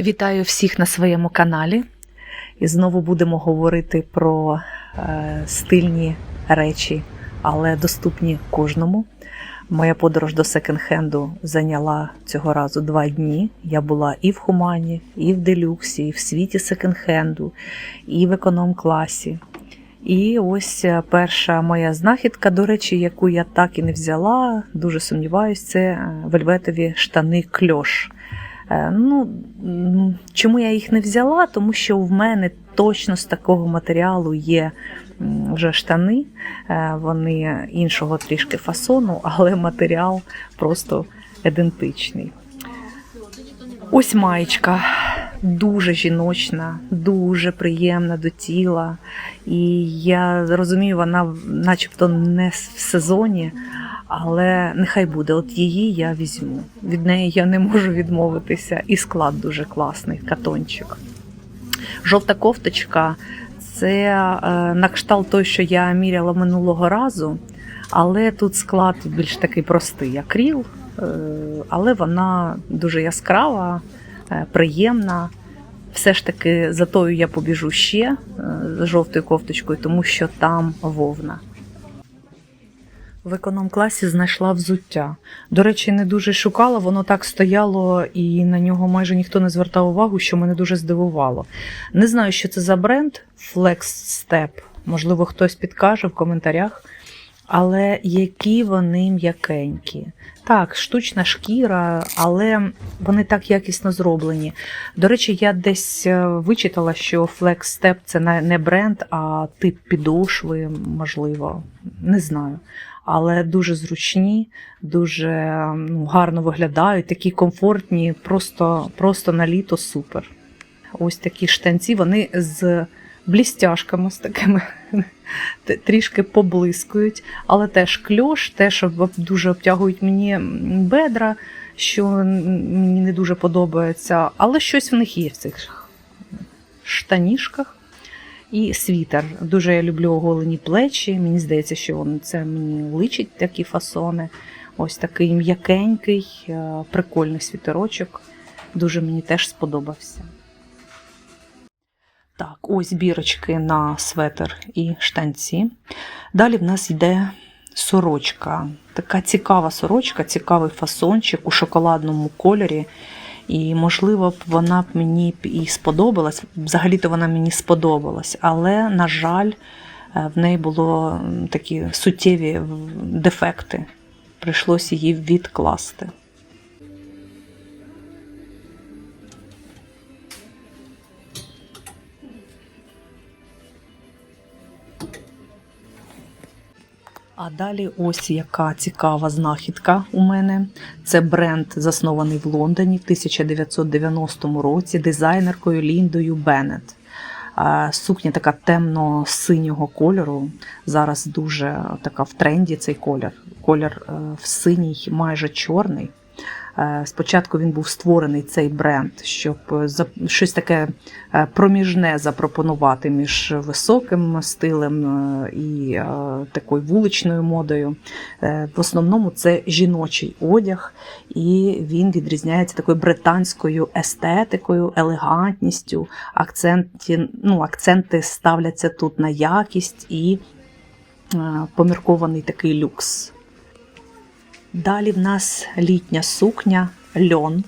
Вітаю всіх на своєму каналі. І знову будемо говорити про е, стильні речі, але доступні кожному. Моя подорож до секонд-хенду зайняла цього разу два дні. Я була і в Хумані, і в Делюксі, і в світі секонд-хенду, і в економ-класі. І ось е, перша моя знахідка, до речі, яку я так і не взяла, дуже сумніваюся, це е, вельветові штани кльош. Е, Ну, чому я їх не взяла? Тому що в мене точно з такого матеріалу є вже штани, Е, вони іншого трішки фасону, але матеріал просто ідентичний. Ось маєчка. Дуже жіночна, дуже приємна до тіла. І я розумію, вона начебто не в сезоні, але нехай буде. От її я візьму. Від неї я не можу відмовитися. І склад дуже класний, катончик. Жовта кофточка це е, на кшталт той, що я міряла минулого разу, але тут склад більш такий простий, акріл, е, але вона дуже яскрава, е, приємна. Все ж таки за тою я побіжу ще з жовтою кофточкою, тому що там вовна. В економ-класі знайшла взуття. До речі, не дуже шукала, воно так стояло, і на нього майже ніхто не звертав увагу, що мене дуже здивувало. Не знаю, що це за бренд Flex Step. Можливо, хтось підкаже в коментарях. Але які вони м'якенькі. Так, штучна шкіра, але вони так якісно зроблені. До речі, я десь е, вичитала, що Flex Step це не не бренд, а тип підошви, можливо, не знаю. Але дуже зручні, дуже ну, гарно виглядають, такі комфортні, просто, просто на літо супер. Ось такі штанці, вони з блістяшками, з такими трішки поблискують, але теж кльош, теж дуже обтягують мені бедра, що мені не дуже подобається, але щось в них є в цих штанішках. І світер. Дуже я люблю оголені плечі. Мені здається, що це мені личить такі фасони. Ось такий м'якенький, е, прикольний світерочок. Дуже мені теж сподобався. Так, ось бірочки на светр і штанці. Далі в нас йде сорочка. Така цікава сорочка, цікавий фасончик у шоколадному кольорі. І, можливо, б вона б мені і сподобалась. Взагалі-то вона мені сподобалась, але, на жаль, е, в неї було такі суттєві дефекти. Прийшлося її відкласти. А далі ось яка цікава знахідка у мене. Це бренд, заснований в Лондоні в 1990 році дизайнеркою Ліндою Беннет. Сукня така темно-синього кольору. Зараз дуже така в тренді цей колір. Колір е, в синій, майже чорний. Е, Спочатку він був створений цей бренд, щоб е, щось таке е, проміжне запропонувати між високим стилем і такою вуличною модою. В основному це жіночий одяг, і він відрізняється такою британською естетикою, елегантністю. Акценті, ну, акценти ставляться тут на якість і поміркований такий люкс. Далі в нас літня сукня льон.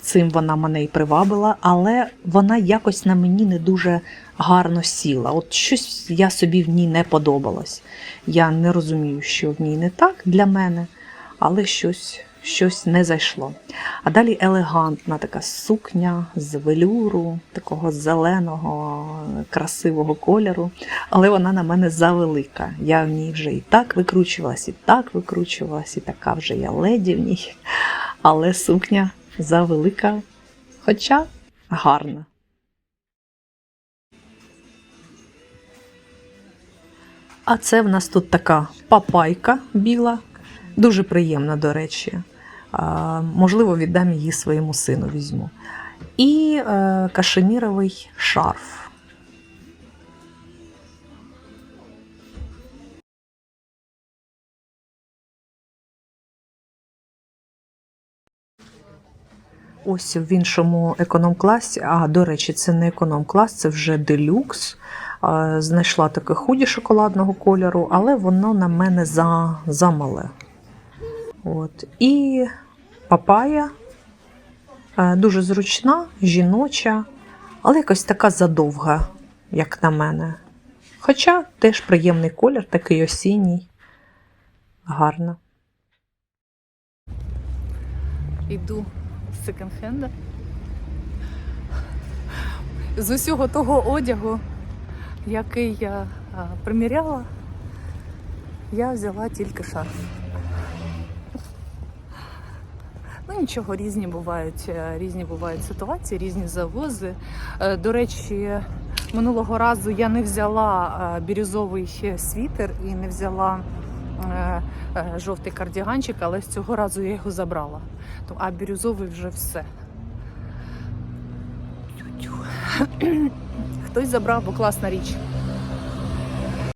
Цим вона мене і привабила, але вона якось на мені не дуже гарно сіла. От щось я собі в ній не подобалось. Я не розумію, що в ній не так для мене, але щось, щось не зайшло. А далі елегантна така сукня з велюру, такого зеленого, красивого кольору, але вона на мене завелика. Я в ній вже і так викручувалась, і так викручувалась, і така вже я леді в ній. Але сукня завелика, хоча гарна. А це в нас тут така папайка біла, дуже приємна, до речі. Можливо, віддам її своєму сину візьму. І е, кашеміровий шарф. ось в іншому економ-класі. А, до речі, це не економ-клас, це вже делюкс. Знайшла таке худі шоколадного кольору, але воно на мене за, замале. От. І папая е, дуже зручна, жіноча, але якось така задовга, як на мене. Хоча теж приємний колір, такий осінній, гарно. Іду з секонд-хенда. З усього того одягу, який я приміряла, я взяла тільки шарф. Нічого, різні бувають, е, різні бувають ситуації, різні завози. Е, До речі, минулого разу я не взяла е, бірюзовий світер і не взяла жовтий кардіганчик, але з цього разу я його забрала. А бірюзовий вже все. Хтось забрав, бо класна річ.